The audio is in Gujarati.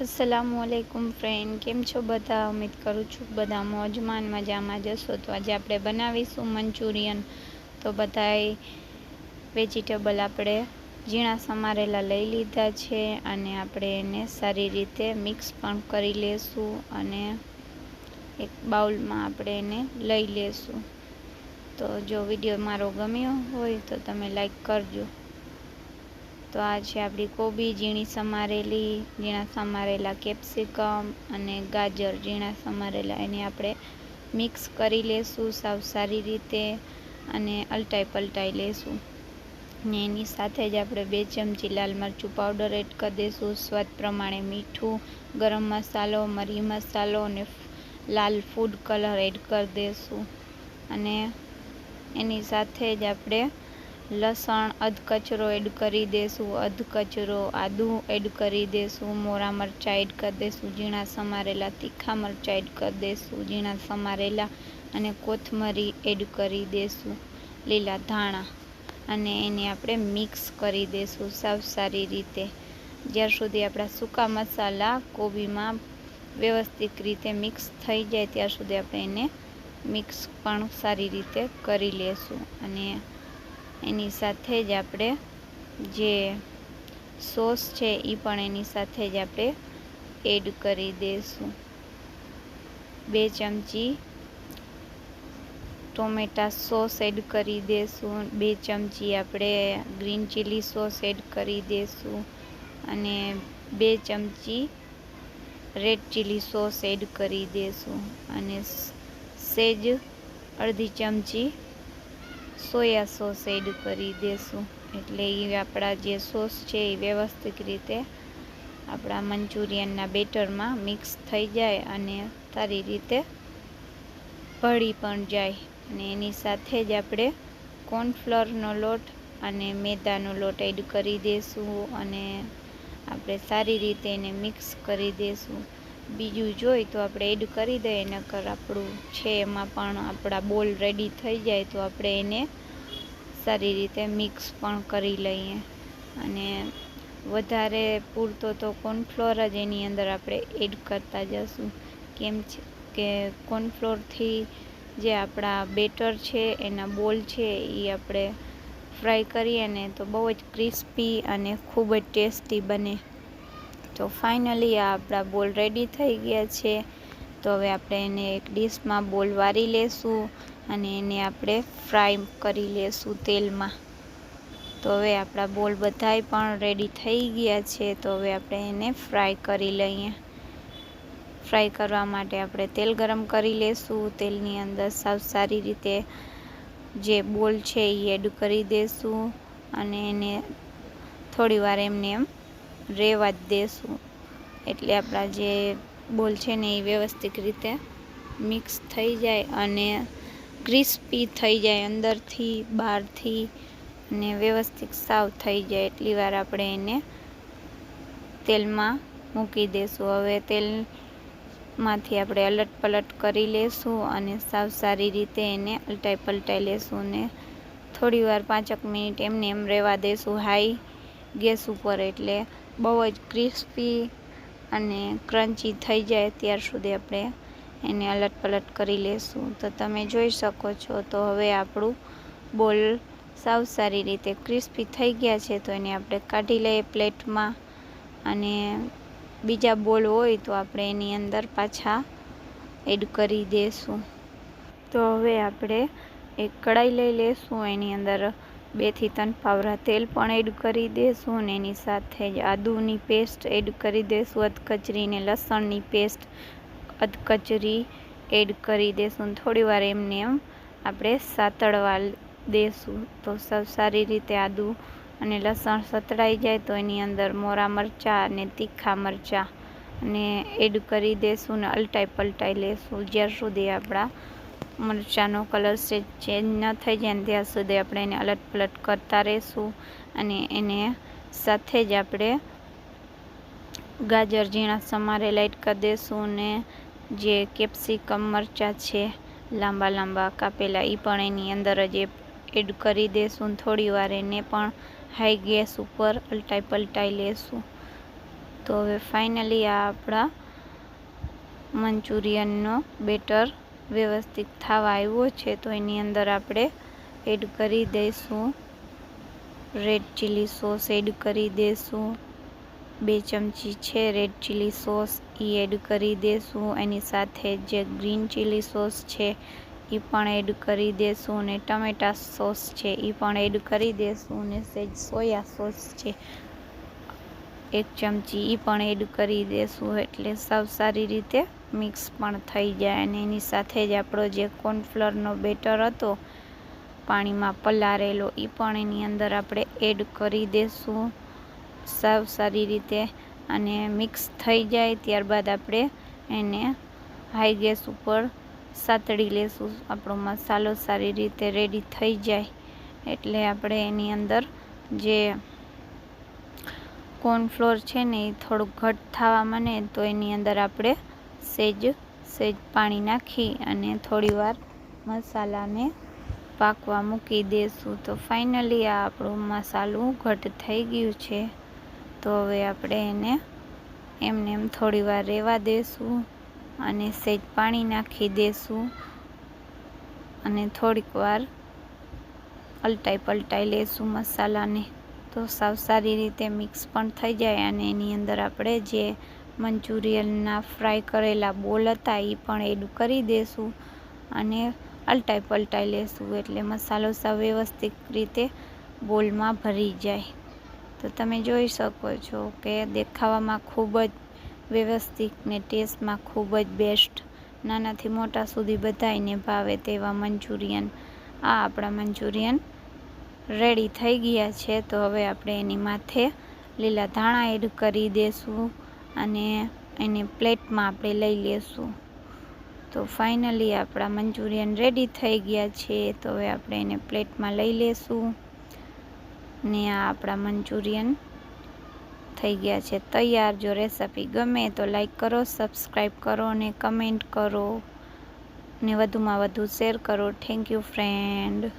અસલામુ અલૈકુમ ફ્રેન્ડ કેમ છો બધા? ઉમેદ કરું છું બધા મોજમાં મજામાં જશો તો આજે આપણે બનાવીશું મંચુરિયન. તો બધાએ વેજીટેબલ આપણે ઝીણા સમારેલા લઈ લીધા છે અને આપણે એને સારી રીતે મિક્સ પણ કરી લેશું અને એક બાઉલમાં આપણે એને લઈ લેશું. તો જો વીડિયો મારો ગમ્યો હોય તો તમે લાઈક કરજો. તો આ છે આપણી કોબી, ઝીણી સમારેલી, ઝીણા સમારેલા કેપ્સિકમ અને ગાજર. ઝીણા સમારેલા એને આપણે મિક્સ કરી લેશું, સાવ સારી રીતે અને અલટાઈ પલટાઈ લેશું. ને એની સાથે જ આપણે બે ચમચી લાલ મરચું પાવડર એડ કરી દઈશું સ્વાદ પ્રમાણે મીઠું, ગરમ મસાલો, મરી મસાલો અને લાલ ફૂડ કલર એડ કરી દઈશું અને એની સાથે જ આપણે લસણ અધ કચરો એડ કરી દઈશું અધ કચરો આદું એડ કરી દઈશું મોરા મરચાં એડ કરી દઈશું ઝીણા સમારેલા, તીખા મરચાં એડ કરી દઈશું ઝીણા સમારેલા અને કોથમરી એડ કરી દઈશું લીલા ધાણા. અને એને આપણે મિક્સ કરી દઈશું સાવ સારી રીતે. જ્યાર સુધી આપણા સૂકા મસાલા કોબીમાં વ્યવસ્થિત રીતે મિક્સ થઈ જાય ત્યાં સુધી આપણે એને મિક્સ પણ સારી રીતે કરી લેશું. અને એની સાથે જ આપણે જે સોસ છે એ પણ એની સાથે જ આપણે એડ કરી દઈશું બે ચમચી ટોમેટા સોસ એડ કરી દઈશું બે ચમચી આપણે ગ્રીન ચીલી સોસ એડ કરી દઈશું અને બે ચમચી રેડ ચીલી સોસ એડ કરી દઈશું અને સેજ અડધી ચમચી સોયા સોસ એડ કરી દઈશું એટલે એ આપણા જે સોસ છે એ વ્યવસ્થિત રીતે આપણા મંચુરિયનના બેટરમાં મિક્સ થઈ જાય અને સારી રીતે ભળી પણ જાય. અને એની સાથે જ આપણે કોર્નફ્લોરનો લોટ અને મેદાનો લોટ એડ કરી દઈશું અને આપણે સારી રીતે એને મિક્સ કરી દઈશું બીજું જોઈ તો આપણે એડ કરી દઈએ, નકર આપણું છે એમાં પણ આપણા બોલ રેડી થઈ જાય તો આપણે એને સારી રીતે મિક્સ પણ કરી લઈએ. અને વધારે પૂરતો તો કોર્નફ્લોર જ એની અંદર આપણે એડ કરતા જશું. કેમ છે કે કોર્નફ્લોરથી જે આપણા બેટર છે, એના બોલ છે એ આપણે ફ્રાય કરીએ ને તો બહુ જ ક્રિસ્પી અને ખૂબ જ ટેસ્ટી બને. તો ફાઇનલી આ આપણા બોલ રેડી થઈ ગયા છે. તો હવે આપણે એને એક ડીશમાં બોલ વારી લેશું અને એને આપણે ફ્રાય કરી લેશું તેલમાં. તો હવે આપણા બોલ બધાય પણ રેડી થઈ ગયા છે. તો હવે આપણે એને ફ્રાય કરી લઈએ. ફ્રાય કરવા માટે આપણે તેલ ગરમ કરી લેશું. તેલની અંદર સાવ સારી રીતે જે બોલ છે એ એડ કરી દઈશું અને એને થોડી વાર એમને એમ રહેવા જ દેશું. એટલે આપણા જે બોલ છે ને એ વ્યવસ્થિત રીતે મિક્સ થઈ જાય અને ક્રિસ્પી થઈ જાય અંદરથી, બહારથી અને વ્યવસ્થિત સાવ થઈ જાય. એટલી વાર આપણે એને તેલમાં મૂકી દઈશું હવે તેલમાંથી આપણે અલટ પલટ કરી લેશું અને સાવ સારી રીતે એને અલટાઈ પલટાઈ લેશું ને થોડી વાર પાંચક મિનિટ એમને એમ રહેવા દેશું. હાઈ ગેસ ઉપર એટલે બહુ જ ક્રિસ્પી અને ક્રન્ચી થઈ જાય ત્યાર સુધી આપણે એને અલટ પલટ કરી લેશું. તો તમે જોઈ શકો છો, તો હવે આપણું બોલ સાવ સારી રીતે ક્રિસ્પી થઈ ગયા છે. તો એને આપણે કાઢી લઈએ પ્લેટમાં અને બીજા બોલ હોય તો આપણે એની અંદર પાછા એડ કરી દઈશું તો હવે આપણે એક કઢાઈ લઈ લેશું. એની અંદર બેથી ત્રણ પાવરા તેલ પણ એડ કરી દઈશું અને એની સાથે જ આદુની પેસ્ટ એડ કરી દઈશું અધકચરી ને લસણની પેસ્ટ અધકચરી એડ કરી દેશું. થોડી વાર એમને એમ આપણે સાતળવા દઈશું તો સૌ સારી રીતે આદું અને લસણ સતળાઈ જાય તો એની અંદર મોરા મરચાં અને તીખા મરચાં અને એડ કરી દઈશું ને અલટાઈ પલટાઈ લેશું. જ્યાર સુધી આપણા મરચાંનો કલર છે, ચેન્જ ન થઈ જાય ત્યાં સુધી આપણે એને અલટ પલટ કરતા રહીશું અને એને સાથે જ આપણે ગાજર, ઝીણા, સમારે લાઈટ કરી દઈશું ને જે કેપ્સિકમ મરચાં છે, લાંબા લાંબા કાપેલા એ પણ એની અંદર જ એડ કરી દઈશું થોડી વાર એને પણ હાઈ ગેસ ઉપર અલટાઈ પલટાઈ લેશું. તો હવે ફાઇનલી આ આપણા મંચુરિયનનો બેટર વ્યવસ્થિત થવા આવ્યો છે, તો એની અંદર આપણે એડ કરી દઈશું. રેડ ચીલી સોસ એડ કરી દઈશું. બે ચમચી છે રેડ ચીલી સોસ એ એડ કરી દઈશું. એની સાથે જે ગ્રીન ચીલી સોસ છે એ પણ એડ કરી દઈશું. અને ટમેટા સોસ છે એ પણ એડ કરી દઈશું. અને સેજ સોયા સોસ છે એક ચમચી એ પણ એડ કરી દેશું એટલે સાવ સારી રીતે મિક્સ પણ થઈ જાય અને એની સાથે જ આપણો જે કોર્નફ્લોરનો બેટર હતો, પાણીમાં પલારેલો એ પણ એની અંદર આપણે એડ કરી દઈશું સાવ સારી રીતે અને મિક્સ થઈ જાય ત્યારબાદ આપણે એને હાઈ ગેસ ઉપર સાતળી લેશું. આપણો મસાલો સારી રીતે રેડી થઈ જાય એટલે આપણે એની અંદર જે કોર્નફ્લોર છે ને એ થોડુંક ઘટ થવા મને, તો એની અંદર આપણે સેજ સેજ પાણી નાખી અને થોડીવાર મસાલાને પાકવા મૂકી દઈશું તો ફાઇનલી આ આપણું મસાલું ઘટ થઈ ગયું છે. તો હવે આપણે એને એમને એમ થોડીવાર રહેવા દઈશું અને સેજ પાણી નાખી દઈશું અને થોડીક વાર પલટાઈ પલટાઈ લેશું મસાલાને. તો સાવ સારી રીતે મિક્સ પણ થઈ જાય અને એની અંદર આપણે જે મંચુરિયનના ફ્રાય કરેલા બોલ હતા એ પણ એડ કરી દેશું અને અલટાઈ પલટાઈ લેશું એટલે મસાલો સાવ વ્યવસ્થિત રીતે બોલમાં ભરી જાય. તો તમે જોઈ શકો છો કે દેખાવામાં ખૂબ જ વ્યવસ્થિત ને ટેસ્ટમાં ખૂબ જ બેસ્ટ. નાનાથી મોટા સુધી બધાને ભાવે તેવા મંચુરિયન. આ આપણા મંચુરિયન રેડી થઈ ગયા છે, તો હવે આપણે એની માથે લીલા ધાણા એડ કરી દઈશું અને એને પ્લેટમાં આપણે લઈ લેશું. તો ફાઇનલી આપણા મંચુરિયન રેડી થઈ ગયા છે, તો હવે આપણે એને પ્લેટમાં લઈ લેશું. ને આ આપણા મંચુરિયન થઈ ગયા છે, તૈયાર. જો રેસીપી ગમે તો લાઈક કરો સબસ્ક્રાઈબ કરો અને કમેન્ટ કરો. ને વધુમાં વધુ શેર કરો. Thank you friend